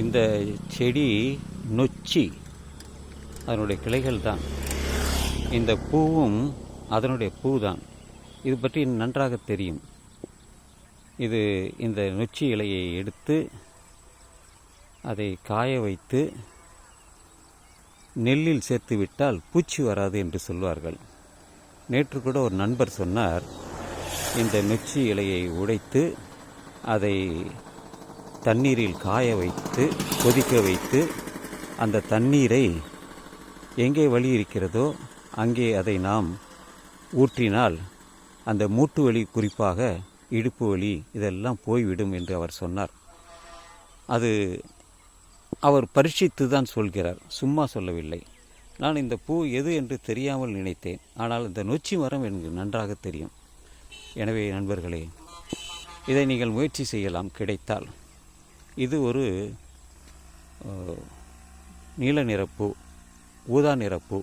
இந்த செடி நொச்சி அதனுடைய கிளைகள் தான் இந்த பூவும் அதனுடைய பூ தான் இது பற்றி நன்றாக தெரியும். இது இந்த நொச்சி இலையை எடுத்து அதை காய வைத்து நெல்லில் சேர்த்து விட்டால் பூச்சி வராது என்று சொல்வார்கள். நேற்று கூட ஒரு நண்பர் சொன்னார் இந்த நொச்சி இலையை உடைத்து அதை தண்ணீரில் காய வைத்து கொதிக்க வைத்து அந்த தண்ணீரை எங்கே வலி இருக்கிறதோ அங்கே அதை நாம் ஊற்றினால் அந்த மூட்டு வலி குறிப்பாக இடுப்பு வலி இதெல்லாம் போய்விடும் என்று அவர் சொன்னார். அது அவர் பரீட்சித்து தான் சொல்கிறார். சும்மா சொல்லவில்லை. நான் இந்த பூ எது என்று தெரியாமல் நினைத்தேன். ஆனால் இந்த நொச்சி மரம் எனக்கு நன்றாக தெரியும். எனவே நண்பர்களே இதை நீங்கள் முயற்சி செய்யலாம். கிடைத்தால் இது ஒரு நீல நிறப்பூ ஊதா நிறப்பூ.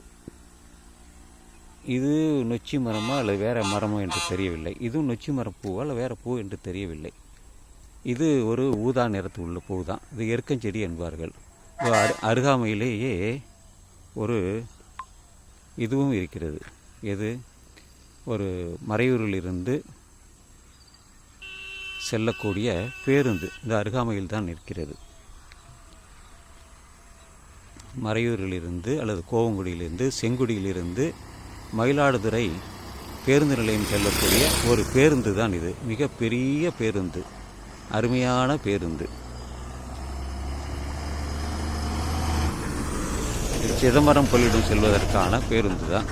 இது நொச்சி மரமா அல்லது வேறு மரமோ என்று தெரியவில்லை. இதுவும் நொச்சி மரப்பூவா அல்ல வேறு பூ என்று தெரியவில்லை. இது ஒரு ஊதா நிறத்து உள்ள பூ தான். இது எருக்கஞ்செடி என்பார்கள். அரு அருகாமையிலேயே ஒரு இதுவும் இருக்கிறது. எது? ஒரு மறையூரிலிருந்து செல்லக்கூடிய பேருந்து இந்த அருகாமையில் தான் இருக்கிறது மறையூரிலிருந்து அல்லது கோவங்குடியிலிருந்து செங்குடியிலிருந்து மயிலாடுதுறை பேருந்து நிலையம் செல்லக்கூடிய ஒரு பேருந்து தான் இது. மிகப்பெரிய பேருந்து. அருமையான பேருந்து. இது சிதம்பரம் பள்ளியிடம் செல்வதற்கான பேருந்து தான்.